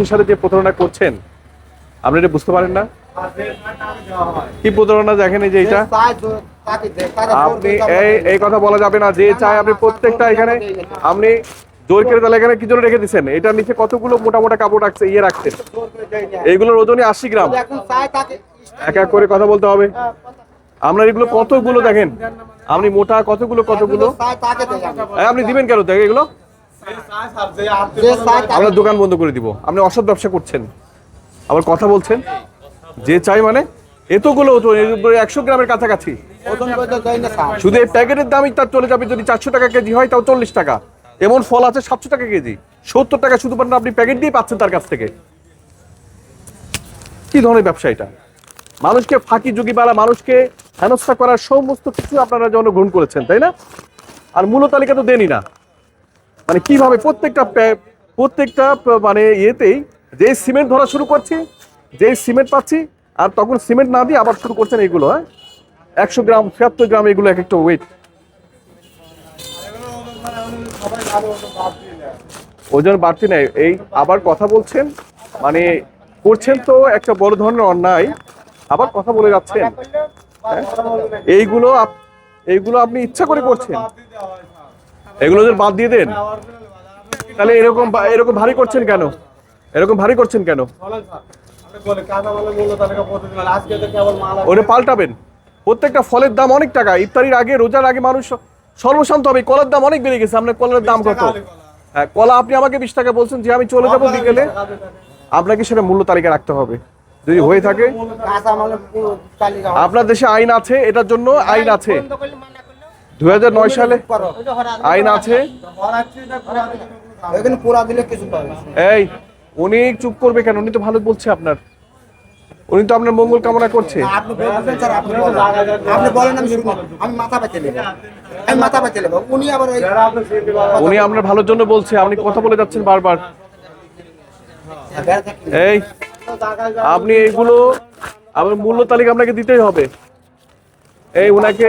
মানুষের সাথে যে প্রতারণা করছেন, আপনি এটা বুঝতে পারেন না? কি প্রতারণা দেখেন এই যে এটা আপনি এই এই কথা বলা যাবে না, যে চাই আপনি প্রত্যেকটা এখানে, আপনি জোর করে তাহলে এখানে কি জন্য রেখে দিচ্ছেন? এটার নিচে কতগুলো মোটা মোটা কাপড় রাখছে ইয়ে রাখছেন? এইগুলোর ওজনই আশি গ্রাম। এক এক করে কথা বলতে হবে। আপনার এগুলো কতগুলো দেখেন? আপনি মোটা কতগুলো কতগুলো? আপনি দিবেন কেন? দেখে এগুলো। আমরা দোকান বন্ধ করে দিব। আপনি অসৎ ব্যবসা করছেন। আবার কথা বলছেন? যে চাই মানে? এতগুলো ওজন একশো গ্রামের কাছাকাছি। শুধু এই প্যাকেটের দামই তার চলে যাবে। যদি চারশো টাকা কেজি হয় তাও চল্লিশ টাকা। এমন ফল আছে সাতশো টাকা কেজি। সত্তর টাকা শুধু শুধুমাত্র আপনি প্যাকেট দিয়ে পাচ্ছেন তার কাছ থেকে। কি ধরনের ব্যবসা এটা? মানুষকে ফাঁকি যুগি বাড়া মানুষকে হেনস্থা করার সমস্ত কিছু আপনারা যেন গ্রহণ করেছেন তাই না? আর মূল তালিকা তো দেনই না। মানে কীভাবে প্রত্যেকটা প্রত্যেকটা মানে ইয়েতেই যে সিমেন্ট ধরা শুরু করছি যে সিমেন্ট পাচ্ছি, আর তখন সিমেন্ট না দিয়ে আবার শুরু করছেন এগুলো হ্যাঁ? একশো গ্রাম, ছিয়াত্তর গ্রাম এগুলো এক একটা ওয়েট ওজন বাড়তি নেই। এই আবার কথা বলছেন মানে করছেন তো একটা বড় ধরনের অন্যায়, আবার কথা বলে যাচ্ছেন। হ্যাঁ? এইগুলো এইগুলো আপনি ইচ্ছা করে করছেন। এগুলো যদি বাদ দিয়ে দেন? তাহলে এরকম এরকম ভারী করছেন কেন? এরকম ভারী করছেন কেন? ওটা পাল্টাবেন। প্রত্যেকটা ফলের দাম অনেক টাকা। ইফতারির আগে রোজার আগে মানুষ সর্বশান্ত হবে। কলার দাম অনেক বেড়ে গেছে। আপনার কলার দাম কত? হ্যাঁ কলা আপনি আমাকে বিশ টাকা বলছেন যে আমি চলে যাব বিকেলে। আপনাকে সেটা মূল্য তালিকা রাখতে হবে। যদি হয়ে থাকে আপনার দেশে আইন আছে এটার জন্য আইন আছে। দুই হাজার নয় সালে আইন আছে? এই উনি চুপ করবে কেন? উনি তো ভালো বলছে আপনার। উনি তো আপনার মঙ্গল কামনা করছে। উনি আপনার ভালোর জন্য বলছে। আপনি কথা বলে যাচ্ছেন বারবার। এই আপনি এইগুলো আবার মূল্য তালিকা আপনাকে দিতেই হবে। এই উনাকে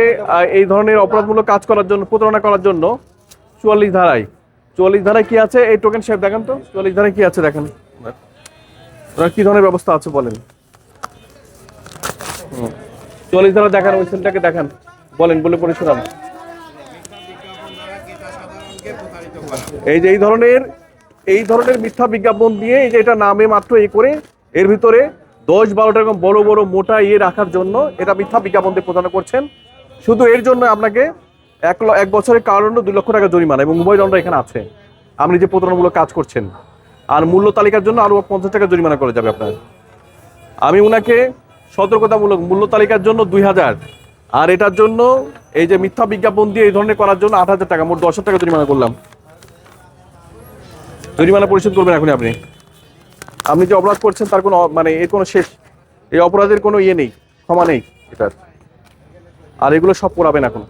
এই ধরনের অপরাধমূলক কাজ করার জন্য, প্রতারণা করার জন্য চুয়াল্লিশ ধারায়। চুয়াল্লিশ ধারায় কি আছে? এই টোকেন সাহেব দেখেন তো। চুয়াল্লিশ ধারায় কি আছে দেখেন। ওনার কি ধরনের ব্যবস্থা আছে বলেন। চুয়াল্লিশ ধারা দেখান, ওই সেলটাকে দেখান। বলেন, বলে পড়ে এই যে এই ধরনের এই ধরনের মিথ্যা বিজ্ঞাপন দিয়ে এই যে এটা নামে মাত্র এ করে, এর ভিতরে দশ বারোটা এরকম বড় বড় মোটা ইয়ে রাখার জন্য এটা মিথ্যা বিজ্ঞাপন দিয়ে প্রদান করছেন। শুধু এর জন্য আপনাকে এক এক বছরের কারণ দুই লক্ষ টাকা জরিমানা এবং উভয় দণ্ড এখানে আছে। আপনি যে প্রতারণামূলক কাজ করছেন, আর মূল্য তালিকার জন্য আরও পঞ্চাশ টাকা জরিমানা করে যাবে আপনার। আমি ওনাকে সতর্কতামূলক মূল্য তালিকার জন্য দুই হাজার, আর এটার জন্য এই যে মিথ্যা বিজ্ঞাপন দিয়ে এই ধরনের করার জন্য আট হাজার টাকা, মোট দশ টাকা জরিমানা করলাম। জরিমানা পরিশোধ করবেন এখন আপনি। আপনি যে অপরাধ করছেন, তার কোনো মানে এর কোনো শেষ এই অপরাধের কোনো ইয়ে নেই, ক্ষমা নেই এটার। আর এগুলো সব পড়াবেন এখন।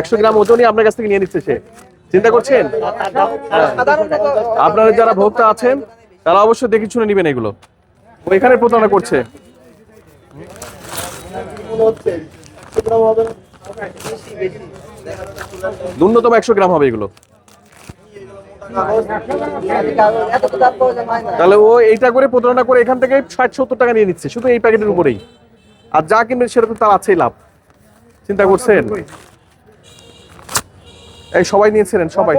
একশো গ্রাম ওজনই আপনার কাছ থেকে নিয়ে নিচ্ছে সে। চিন্তা করছেন? আপনারা যারা ভোক্তা আছেন, তারা অবশ্যই দেখে শুনে নেবেন এগুলো। এখানে প্রতারণা করছে। ন্যূনতম একশো গ্রাম হবে এগুলো। তাহলে ও এইটা করে প্রতারণা করে এখান থেকে ষাট সত্তর টাকা নিয়ে নিচ্ছে শুধু এই প্যাকেটের উপরেই। আর যা কিনবেন সেটা তো তার আছেই লাভ। চিন্তা করছেন? এই সবাই নিয়েছিলেন সবাই।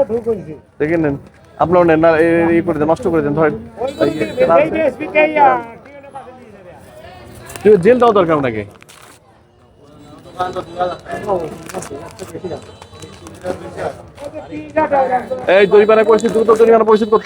দেখে নেন। আপনার নেন না এই করে দেন নষ্ট করে দেন ধরেন। জেল দেওয়া দরকার ওনাকে। এই জরিমানা পরিস্থিতি দ্রুত জরিমানা পরিশোধ করতে।